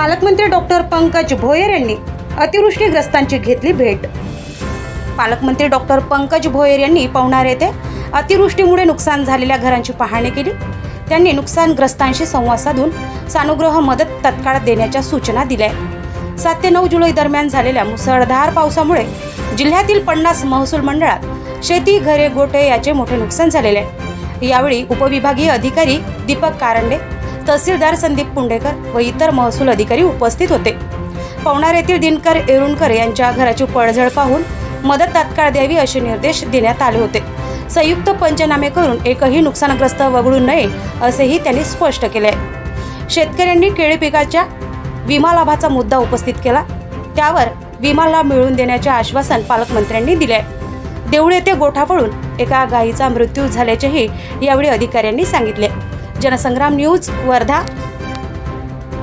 पालकमंत्री डॉक्टर पंकज भोयर यांनी अतिवृष्टीग्रस्तांची घेतली भेट. पालकमंत्री डॉक्टर पंकज भोयर यांनी पवनार येथे अतिवृष्टीमुळे नुकसान झालेल्या घरांची पाहणी केली. त्यांनी नुकसानग्रस्तांशी संवाद साधून सानुग्रह मदत तत्काळ देण्याच्या सूचना दिल्या. सात ते नऊ जुलै दरम्यान झालेल्या मुसळधार पावसामुळे जिल्ह्यातील पन्नास महसूल मंडळात शेती घरे गोटे याचे मोठे नुकसान झालेले आहे. यावेळी उपविभागीय अधिकारी दीपक कारंडे तहसीलदार संदीप पुंडेकर व इतर महसूल अधिकारी उपस्थित होते. पवनार येथील दिनकर येरुणकर यांच्या घराची पडझड पाहून मदत तात्काळ द्यावी असे निर्देश देण्यात आले होते. संयुक्त पंचनामे करून एकही नुकसानग्रस्त वगळू नये असेही त्यांनी स्पष्ट केले. आहे शेतकऱ्यांनी केळी पिकाच्या विमा लाभाचा मुद्दा उपस्थित केला. त्यावर विमा लाभ मिळवून देण्याचे आश्वासन पालकमंत्र्यांनी दिले. आहे देऊळ येथे गोठा पडून एका गायीचा मृत्यू झाल्याचेही यावेळी अधिकाऱ्यांनी सांगितले. जनसंग्राम न्यूज वर्धा